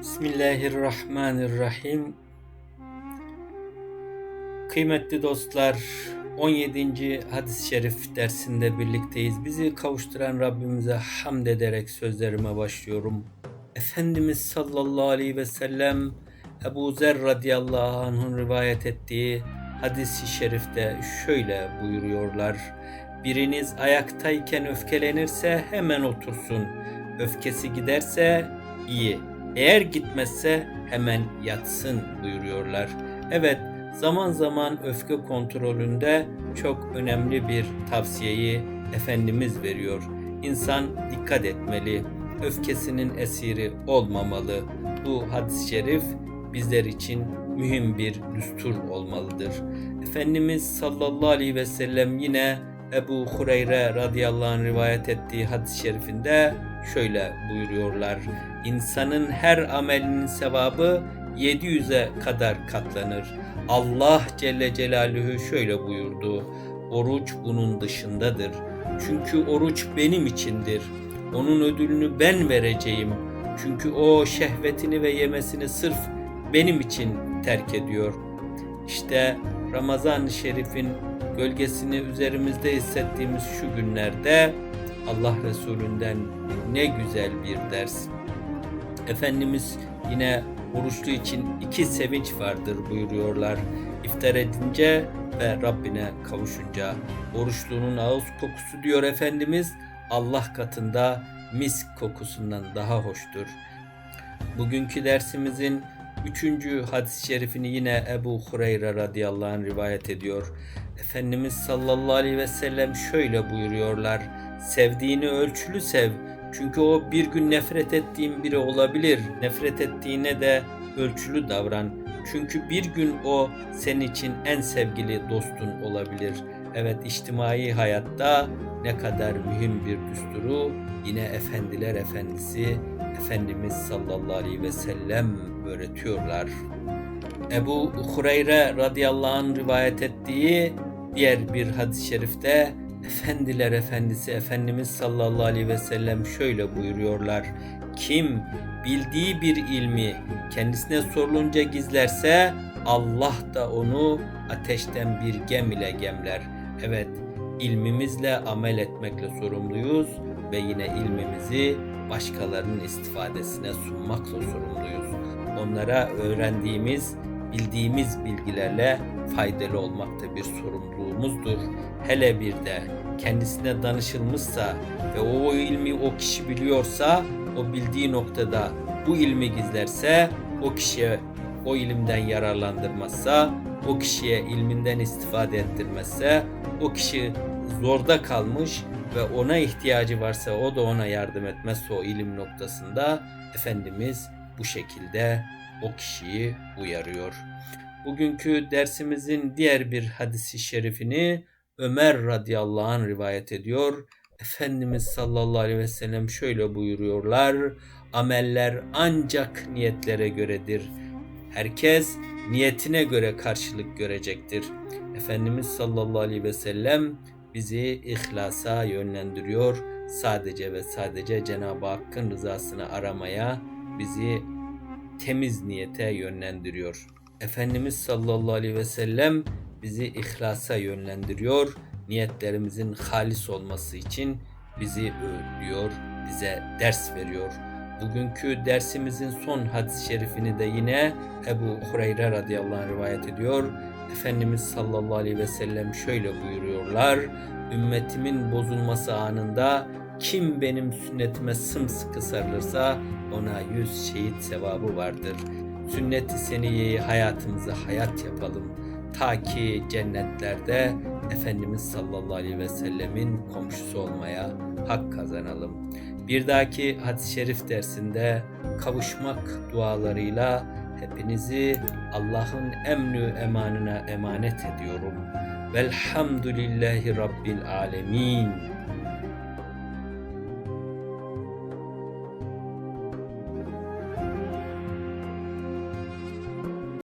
Bismillahirrahmanirrahim. Kıymetli dostlar, 17. hadis-i şerif dersinde birlikteyiz. Bizi kavuşturan Rabbimize hamd ederek sözlerime başlıyorum. Efendimiz sallallahu aleyhi ve sellem Ebu Zer radıyallahu anh'ın rivayet ettiği hadis-i şerifte şöyle buyuruyorlar. Biriniz ayaktayken öfkelenirse hemen otursun. Öfkesi giderse iyi. Eğer gitmezse hemen yatsın buyuruyorlar. Evet, zaman zaman öfke kontrolünde çok önemli bir tavsiyeyi Efendimiz veriyor. İnsan dikkat etmeli, öfkesinin esiri olmamalı. Bu hadis-i şerif bizler için mühim bir düstur olmalıdır. Efendimiz sallallahu aleyhi ve sellem yine Ebu Hureyre radıyallahu anh rivayet ettiği hadis-i şerifinde şöyle buyuruyorlar. İnsanın her amelinin sevabı 700'e kadar katlanır. Allah Celle Celaluhu şöyle buyurdu. Oruç bunun dışındadır. Çünkü oruç benim içindir. Onun ödülünü ben vereceğim. Çünkü o şehvetini ve yemesini sırf benim için terk ediyor. İşte Ramazan-ı Şerif'in gölgesini üzerimizde hissettiğimiz şu günlerde Allah Resulü'nden ne güzel bir ders. Efendimiz yine oruçlu için iki sevinç vardır buyuruyorlar. İftar edince ve Rabbine kavuşunca. Oruçlunun ağız kokusu diyor Efendimiz Allah katında misk kokusundan daha hoştur. Bugünkü dersimizin üçüncü hadis-i şerifini yine Ebu Hureyre radıyallahu anh rivayet ediyor. Efendimiz sallallahu aleyhi ve sellem şöyle buyuruyorlar. Sevdiğini ölçülü sev. Çünkü o bir gün nefret ettiğin biri olabilir. Nefret ettiğine de ölçülü davran. Çünkü bir gün o senin için en sevgili dostun olabilir. Evet içtimai hayatta ne kadar mühim bir düsturu yine efendiler efendisi Efendimiz sallallahu aleyhi ve sellem öğretiyorlar. Ebu Hureyre radıyallahu anh rivayet ettiği diğer bir hadis-i şerifte Efendiler Efendisi Efendimiz sallallahu aleyhi ve sellem şöyle buyuruyorlar. Kim bildiği bir ilmi kendisine sorulunca gizlerse Allah da onu ateşten bir gem ile gemler. Evet ilmimizle amel etmekle sorumluyuz ve yine ilmimizi başkalarının istifadesine sunmakla sorumluyuz. Onlara öğrendiğimiz, bildiğimiz bilgilerle faydalı olmak da bir sorumluluğumuzdur. Hele bir de kendisine danışılmışsa ve o ilmi o kişi biliyorsa o bildiği noktada bu ilmi gizlerse o kişiye o ilimden yararlandırmazsa o kişiye ilminden istifade ettirmezse o kişi zorda kalmış ve ona ihtiyacı varsa o da ona yardım etmezse o ilim noktasında Efendimiz bu şekilde o kişiyi uyarıyor. Bugünkü dersimizin diğer bir hadisi şerifini Ömer radıyallahu anh rivayet ediyor. Efendimiz sallallahu aleyhi ve sellem şöyle buyuruyorlar. Ameller ancak niyetlere göredir. Herkes niyetine göre karşılık görecektir. Efendimiz sallallahu aleyhi ve sellem bizi ihlasa yönlendiriyor. Sadece ve sadece Cenab-ı Hakk'ın rızasını aramaya bizi temiz niyete yönlendiriyor. Efendimiz sallallahu aleyhi ve sellem bizi ihlasa yönlendiriyor. Niyetlerimizin halis olması için bizi öğütlüyor, bize ders veriyor. Bugünkü dersimizin son hadis-i şerifini de yine Ebu Hureyre radıyallahu anh rivayet ediyor. Efendimiz sallallahu aleyhi ve sellem şöyle buyuruyorlar. Ümmetimin bozulması anında kim benim sünnetime sımsıkı sarılırsa ona yüz şehit sevabı vardır. Sünnet-i seniyeyi hayatımıza hayat yapalım. Ta ki cennetlerde Efendimiz sallallahu aleyhi ve sellemin komşusu olmaya hak kazanalım. Bir dahaki hadis-i şerif dersinde kavuşmak dualarıyla hepinizi Allah'ın emnü emanına emanet ediyorum. Velhamdülillahi Rabbil alemin.